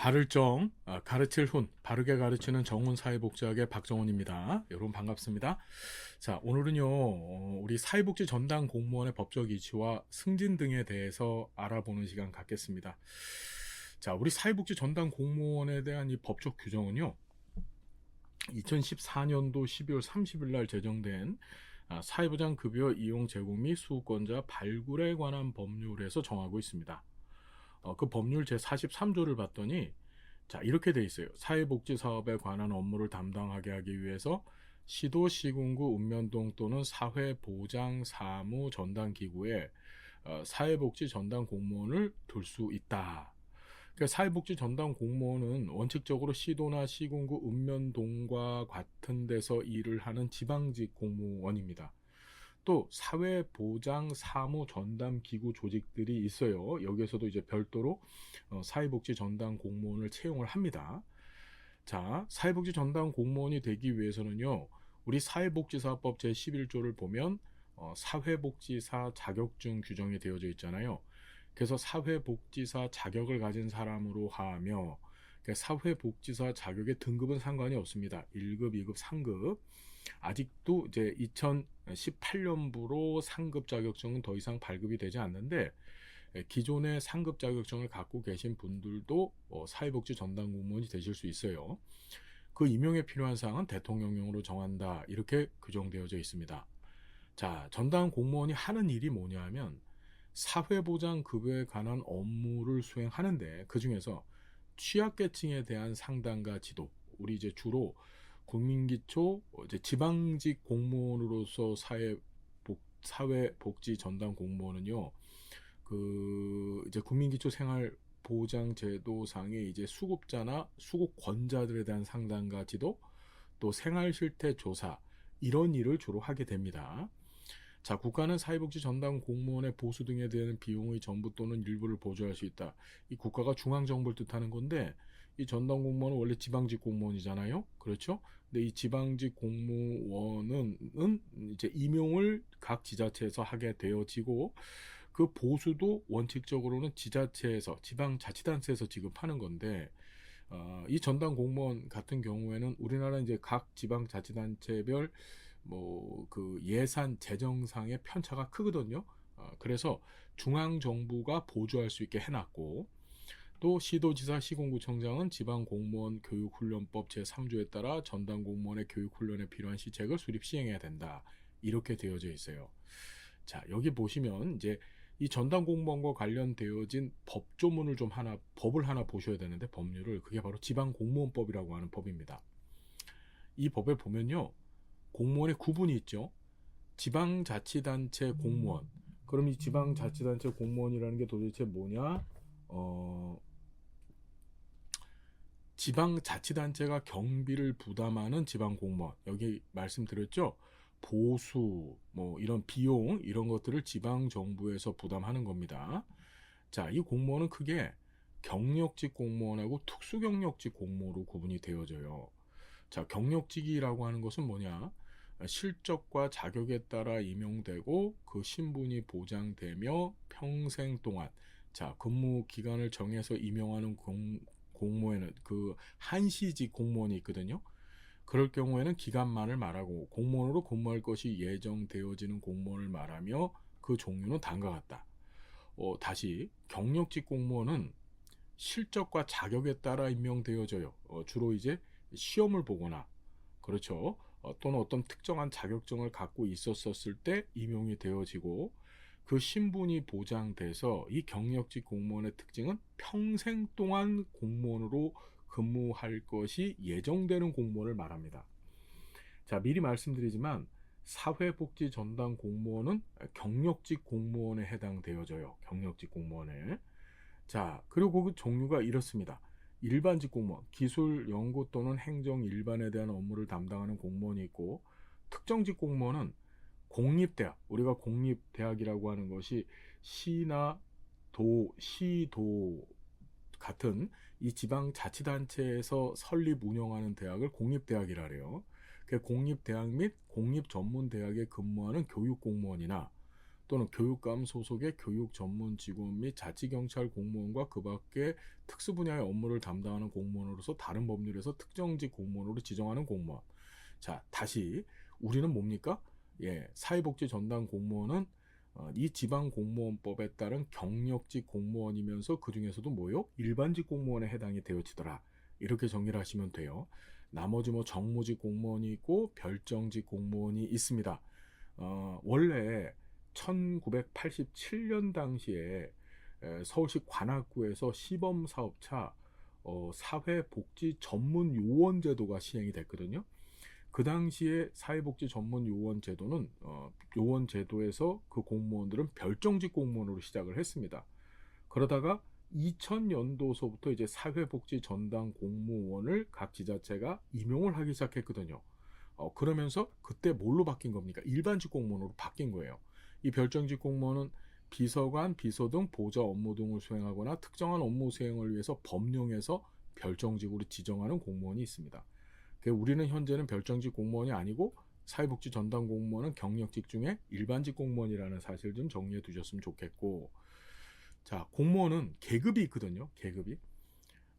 바를 정, 아, 가르칠 훈, 바르게 가르치는 정훈 사회복지학의 박정훈입니다. 여러분 반갑습니다. 자, 오늘은요, 어, 우리 사회복지 전담 공무원의 법적 이치와 승진 등에 대해서 알아보는 시간 갖겠습니다. 자, 우리 사회복지 전담 공무원에 대한 이 법적 규정은요, 2014년도 12월 30일 날 제정된 아, 사회보장 급여 이용 제공 및 수급권자 발굴에 관한 법률에서 정하고 있습니다. 어, 그 법률 제43조를 봤더니 자 이렇게 돼 있어요. 사회복지 사업에 관한 업무를 담당하게 하기 위해서 시도 시군구 읍면동 또는 사회보장 사무 전담 기구에 어, 사회복지 전담 공무원을 둘 수 있다. 그러니까 사회복지 전담 공무원은 원칙적으로 시도나 시군구 읍면동과 같은 데서 일을 하는 지방직 공무원입니다. 또 사회보장 사무 전담 기구 조직들이 있어요. 여기에서도 이제 별도로 어, 사회복지 전담 공무원을 채용을 합니다. 자, 사회복지 전담 공무원이 되기 위해서는요. 우리 사회복지사법 제11조를 보면 어, 사회복지사 자격증 규정이 되어져 있잖아요. 그래서 사회복지사 자격을 가진 사람으로 하며 그러니까 사회복지사 자격의 등급은 상관이 없습니다. 1급, 2급, 3급. 아직도 이제 2018년부로 상급 자격증은 더 이상 발급이 되지 않는데 기존의 상급 자격증을 갖고 계신 분들도 어, 사회복지 전담 공무원이 되실 수 있어요. 그 임용에 필요한 사항은 대통령령으로 정한다. 이렇게 규정되어져 있습니다. 자, 전담 공무원이 하는 일이 뭐냐면 사회보장 급여에 관한 업무를 수행하는데 그 중에서 취약계층에 대한 상담과 지도, 우리 이제 주로 국민기초 이제 지방직 공무원으로서 사회 복 사회 복지 전담 공무원은요. 그 이제 국민기초 생활 보장 제도상의 이제 수급자나 수급권자들에 대한 상담과 지도 또 생활 실태 조사 이런 일을 주로 하게 됩니다. 자, 국가는 사회복지 전담 공무원의 보수 등에 대한 비용의 전부 또는 일부를 보조할 수 있다. 이 국가가 중앙정부를 뜻하는 건데, 이 전담 공무원은 원래 지방직 공무원이잖아요. 그렇죠? 근데 이 지방직 공무원은 이제 임용을 각 지자체에서 하게 되어지고, 그 보수도 원칙적으로는 지자체에서, 지방자치단체에서 지급하는 건데, 어, 이 전담 공무원 같은 경우에는 우리나라 이제 각 지방자치단체별 뭐 그 예산 재정상의 편차가 크거든요. 어, 그래서 중앙 정부가 보조할 수 있게 해놨고 또 시도지사 시공구청장은 지방 공무원 교육훈련법 제3조에 따라 전담 공무원의 교육훈련에 필요한 시책을 수립 시행해야 된다. 이렇게 되어져 있어요. 자, 여기 보시면 이제 이 전담 공무원과 관련되어진 법조문을 좀 하나 법을 하나 보셔야 되는데 법률을 그게 바로 지방 공무원법이라고 하는 법입니다. 이 법에 보면요. 공무원의 구분이 있죠. 지방자치단체 공무원. 그럼 이 지방자치단체 공무원이라는 게 도대체 뭐냐? 어, 지방자치단체가 경비를 부담하는 지방공무원. 여기 말씀드렸죠? 보수, 뭐, 이런 비용, 이런 것들을 지방 정부에서 부담하는 겁니다. 자, 이 공무원은 크게 경력직 공무원하고 특수경력직 공무원으로 구분이 되어져요. 자, 경력직이라고 하는 것은 뭐냐? 실적과 자격에 따라 임용되고 그 신분이 보장되며 평생 동안 자 근무 기간을 정해서 임용하는 공, 공무원은 그 한시직 공무원이 있거든요. 그럴 경우에는 기간만을 말하고 공무원으로 근무할 것이 예정되어지는 공무원을 말하며 그 종류는 다음과 같다. 어, 다시 경력직 공무원은 실적과 자격에 따라 임명되어져요. 어, 주로 이제 시험을 보거나 그렇죠. 어, 또는 어떤 특정한 자격증을 갖고 있었었을 때 임용이 되어지고 그 신분이 보장돼서 이 경력직 공무원의 특징은 평생 동안 공무원으로 근무할 것이 예정되는 공무원을 말합니다. 자, 미리 말씀드리지만 사회복지 전담 공무원은 경력직 공무원에 해당되어져요. 경력직 공무원에. 자, 그리고 그 종류가 이렇습니다. 일반직 공무원, 기술, 연구 또는 행정 일반에 대한 업무를 담당하는 공무원이 있고 특정직 공무원은 공립대학, 우리가 공립대학이라고 하는 것이 시나 도, 시도 같은 이 지방 자치단체에서 설립 운영하는 대학을 공립대학이라 그래요. 그 공립대학 및 공립전문대학에 근무하는 교육공무원이나 또는 교육감 소속의 교육 전문 직원 및 자치경찰 공무원과 그 밖에 특수 분야의 업무를 담당하는 공무원으로서 다른 법률에서 특정직 공무원으로 지정하는 공무원. 자, 다시 우리는 뭡니까? 예, 사회복지 전담 공무원은 어, 이 지방 공무원법에 따른 경력직 공무원이면서 그 중에서도 뭐요? 일반직 공무원에 해당이 되어지더라. 이렇게 정리를 하시면 돼요. 나머지 뭐 정무직 공무원이 있고 별정직 공무원이 있습니다. 어, 원래 1987년 당시에 에, 서울시 관악구에서 시범 사업차 어, 사회복지 전문 요원 제도가 시행이 됐거든요. 그 당시에 사회복지 전문 요원 제도는 어, 요원 제도에서 그 공무원들은 별정직 공무원으로 시작을 했습니다. 그러다가 2000년도서부터 이제 사회복지 전담 공무원을 각 지자체가 임용을 하기 시작했거든요. 어, 그러면서 그때 뭘로 바뀐 겁니까? 일반직 공무원으로 바뀐 거예요. 이 별정직 공무원은 비서관, 비서 등 보좌 업무 등을 수행하거나 특정한 업무 수행을 위해서 법령에서 별정직으로 지정하는 공무원이 있습니다. 그 우리는 현재는 별정직 공무원이 아니고 사회복지 전담 공무원은 경력직 중에 일반직 공무원이라는 사실 좀 정리해 두셨으면 좋겠고 자 공무원은 계급이 있거든요 계급이.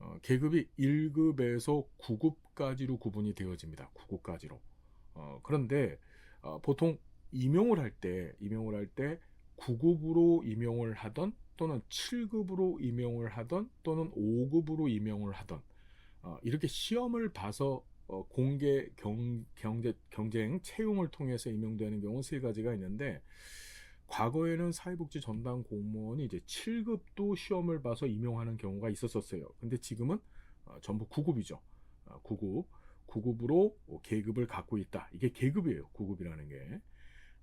어, 계급이 1급에서 9급까지로 구분이 되어집니다 9급까지로. 어, 그런데 어, 보통 임용을 할 때 임용을 할 때 9급으로 임용을 하던 또는 7급으로 임용을 하던 또는 5급으로 임용을 하던 어, 이렇게 시험을 봐서 어, 공개 경, 경제, 경쟁 채용을 통해서 임용되는 경우 세 가지가 있는데 과거에는 사회복지 전담 공무원이 이제 7급도 시험을 봐서 임용하는 경우가 있었었어요. 근데 지금은 어, 전부 9급이죠. 어, 9급. 9급으로 계급을 갖고 있다. 이게 계급이에요. 9급이라는 게.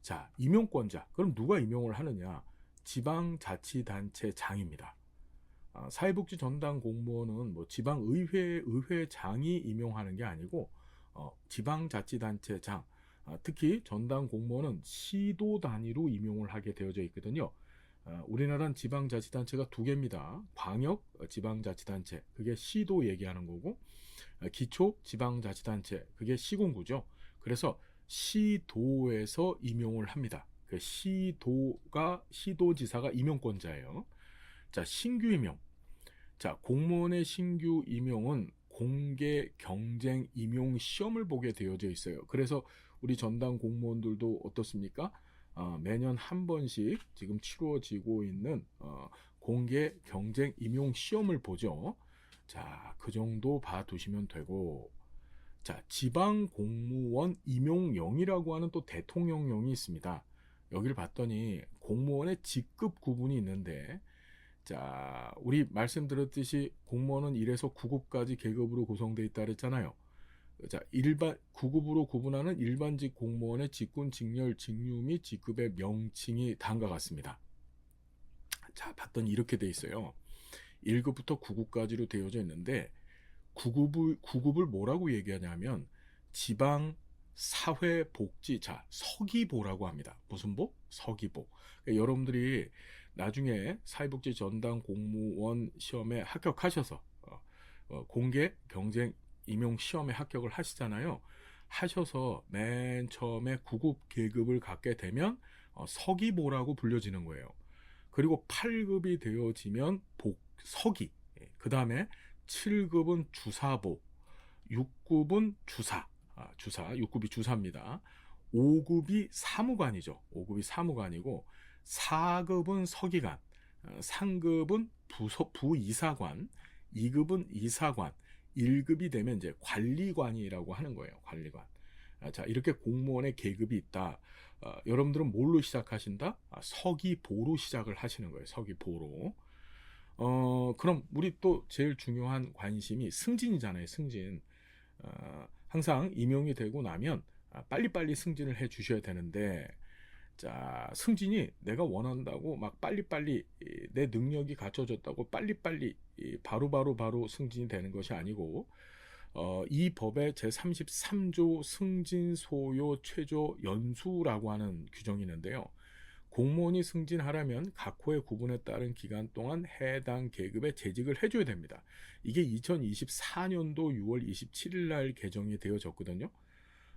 자, 임용권자. 그럼 누가 임용을 하느냐? 지방자치단체 장입니다. 아, 사회복지 전담 공무원은 뭐 지방 의회 의회장이 임용하는 게 아니고 어, 지방자치단체장 아, 특히 전담 공무원은 시도 단위로 임용을 하게 되어져 있거든요. 아, 우리나라는 지방자치단체가 두 개입니다. 광역 지방자치단체 그게 시도 얘기하는 거고 아, 기초 지방자치단체 그게 시군구죠. 그래서 시도에서 임용을 합니다. 그 시도가 시도지사가 임용권자예요. 자, 신규 임용. 자, 공무원의 신규 임용은 공개 경쟁 임용 시험을 보게 되어져 있어요. 그래서 우리 전담 공무원들도 어떻습니까? 어, 매년 한 번씩 지금 치루어지고 있는 어, 공개 경쟁 임용 시험을 보죠. 자, 그 정도 봐두시면 되고, 자, 지방 공무원 임용령이라고 하는 또 대통령령이 있습니다. 여기를 봤더니 공무원의 직급 구분이 있는데, 자, 우리 말씀드렸듯이 공무원은 1에서 9급까지 계급으로 구성되어 있다 그랬잖아요. 자, 일반 9급으로 구분하는 일반직 공무원의 직군, 직렬, 직류 및 직급의 명칭이 다음과 같습니다. 자, 봤더니 이렇게 돼 있어요. 1급부터 9급까지로 되어져 있는데 9급을 9급을 뭐라고 얘기하냐면 지방 사회복지 자 서기보라고 합니다. 무슨 보? 서기보. 그러니까 여러분들이 나중에 사회복지 전담 공무원 시험에 합격하셔서 어, 어, 공개 경쟁 임용 시험에 합격을 하시잖아요. 하셔서 맨 처음에 9급 계급을 갖게 되면 어, 서기보라고 불려지는 거예요. 그리고 8급이 되어지면 복 서기. 그 다음에 7급은 주사보, 6급은 주사, 아, 주사, 6급이 주사입니다. 5급이 사무관이죠. 5급이 사무관이고 4급은 서기관, 3급은 부서, 부이사관, 2급은 이사관, 1급이 되면 이제 관리관이라고 하는 거예요. 관리관. 아, 자, 이렇게 공무원의 계급이 있다. 어, 여러분들은 뭘로 시작하신다? 아, 서기보로 시작을 하시는 거예요. 서기보로. 어, 그럼 우리 또 제일 중요한 관심이 승진이잖아요. 승진. 어, 항상 임용이 되고 나면 아, 빨리빨리 승진을 해 주셔야 되는데 자, 승진이 내가 원한다고 막 빨리빨리 내 능력이 갖춰졌다고 빨리빨리 바로바로 바로, 바로 승진이 되는 것이 아니고 어, 이 법의 제33조 승진 소요 최저 연수라고 하는 규정이 있는데요. 공무원이 승진하려면 각 호의 구분에 따른 기간 동안 해당 계급에 재직을 해줘야 됩니다. 이게 2024년도 6월 27일 날 개정이 되어졌거든요.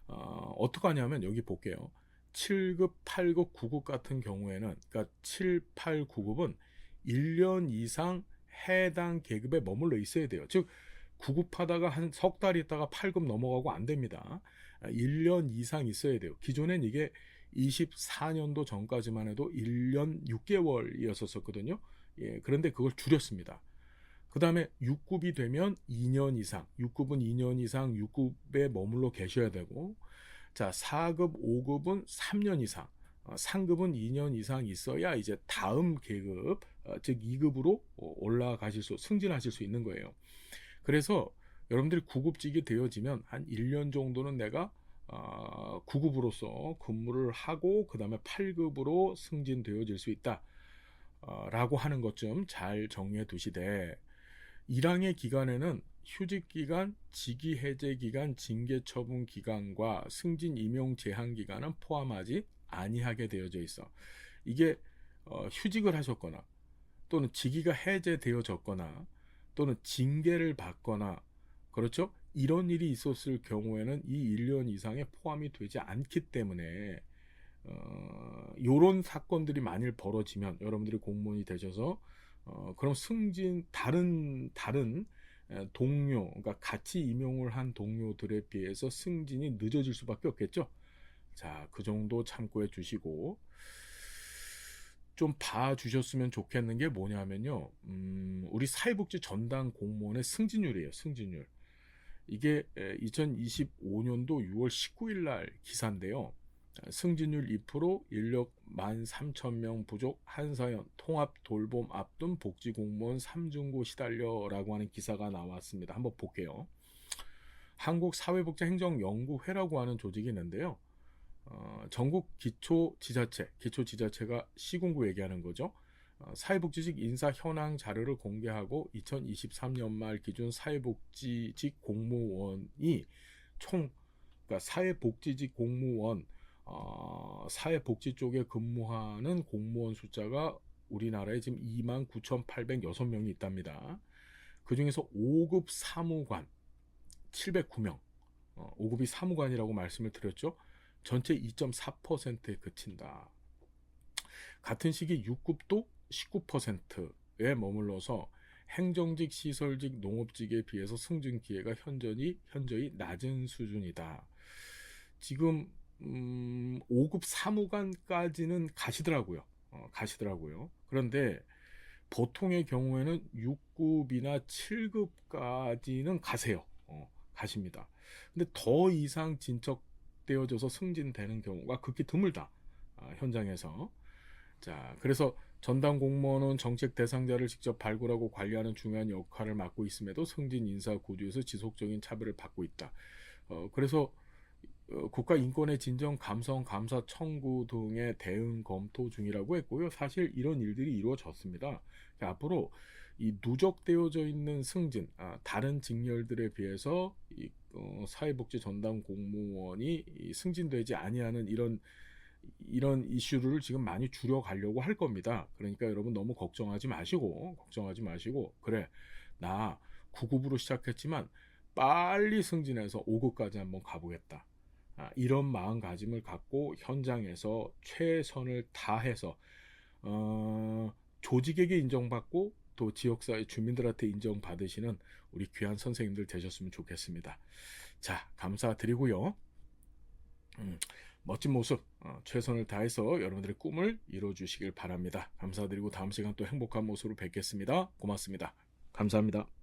어, 어떻게 하냐면 여기 볼게요. 7급, 8급, 9급 같은 경우에는 그러니까 7, 8, 9급은 1년 이상 해당 계급에 머물러 있어야 돼요. 즉 9급 하다가 한 석 달 있다가 8급 넘어가고 안 됩니다. 1년 이상 있어야 돼요. 기존엔 이게 24년도 전까지만 해도 1년 6개월이었었거든요. 예, 그런데 그걸 줄였습니다. 그 다음에 6급이 되면 2년 이상, 6급은 2년 이상 6급에 머물러 계셔야 되고, 자, 4급, 5급은 3년 이상, 어, 상급은 2년 이상 있어야 이제 다음 계급, 어, 즉 2급으로 올라가실 수, 승진하실 수 있는 거예요. 그래서 여러분들이 9급직이 되어지면 한 1년 정도는 내가 어, 9급으로서 근무를 하고 그 다음에 8급으로 승진되어질 수 있다. 어, 라고 하는 것 좀 잘 정리해 두시되 1항의 기간에는 휴직 기간, 직위 해제 기간, 징계 처분 기간과 승진 임용 제한 기간은 포함하지 아니하게 되어져 있어. 이게 어, 휴직을 하셨거나 또는 직위가 해제되어졌거나 또는 징계를 받거나 그렇죠? 이런 일이 있었을 경우에는 이 1년 이상에 포함이 되지 않기 때문에 어, 요런 사건들이 만일 벌어지면 여러분들이 공무원이 되셔서 어, 그럼 승진 다른 다른 동료 그러니까 같이 임용을 한 동료들에 비해서 승진이 늦어질 수밖에 없겠죠. 자, 그 정도 참고해 주시고 좀 봐주셨으면 좋겠는 게 뭐냐면요. 음, 우리 사회복지 전담 공무원의 승진율이에요. 승진율. 이게 2025년도 6월 19일 날 기사인데요. 승진율 2%, 인력 13,000명 부족, 한사연, 통합 돌봄 앞둔 복지공무원 3중고 시달려라고 하는 기사가 나왔습니다. 한번 볼게요. 한국사회복지행정연구회라고 하는 조직이 있는데요. 어, 전국 기초지자체, 기초지자체가 시군구 얘기하는 거죠. 어, 사회복지직 인사 현황 자료를 공개하고 2023년 말 기준 사회복지직 공무원이 총 그러니까 사회복지직 공무원 어, 사회복지 쪽에 근무하는 공무원 숫자가 우리나라에 지금 29,806명이 있답니다. 그 중에서 5급 사무관 709명, 어, 5급이 사무관이라고 말씀을 드렸죠. 전체 2.4%에 그친다. 같은 시기 6급도 19%에 머물러서 행정직, 시설직, 농업직에 비해서 승진 기회가 현저히 현저히 낮은 수준이다. 지금 음, 5급 사무관까지는 가시더라고요. 어, 가시더라고요. 그런데 보통의 경우에는 6급이나 7급까지는 가세요. 어, 가십니다. 근데 더 이상 진척되어져서 승진되는 경우가 극히 드물다. 아, 현장에서. 자, 그래서 전담 공무원은 정책 대상자를 직접 발굴하고 관리하는 중요한 역할을 맡고 있음에도 승진 인사 구조에서 지속적인 차별을 받고 있다. 어, 그래서 어, 국가 인권의 진정 감성 감사 청구 등의 대응 검토 중이라고 했고요. 사실 이런 일들이 이루어졌습니다. 앞으로 이 누적되어져 있는 승진, 아, 다른 직렬들에 비해서 이, 어, 사회복지 전담 공무원이 승진되지 아니하는 이런 이런 이슈를 지금 많이 줄여가려고 할 겁니다. 그러니까 여러분 너무 걱정하지 마시고 걱정하지 마시고 그래 나 9급으로 시작했지만 빨리 승진해서 5급까지 한번 가보겠다. 아, 이런 마음가짐을 갖고 현장에서 최선을 다해서 어, 조직에게 인정받고 또 지역사회 주민들한테 인정받으시는 우리 귀한 선생님들 되셨으면 좋겠습니다. 자, 감사드리고요. 음, 멋진 모습, 어, 최선을 다해서 여러분들의 꿈을 이뤄주시길 바랍니다. 감사드리고 다음 시간 또 행복한 모습으로 뵙겠습니다. 고맙습니다. 감사합니다.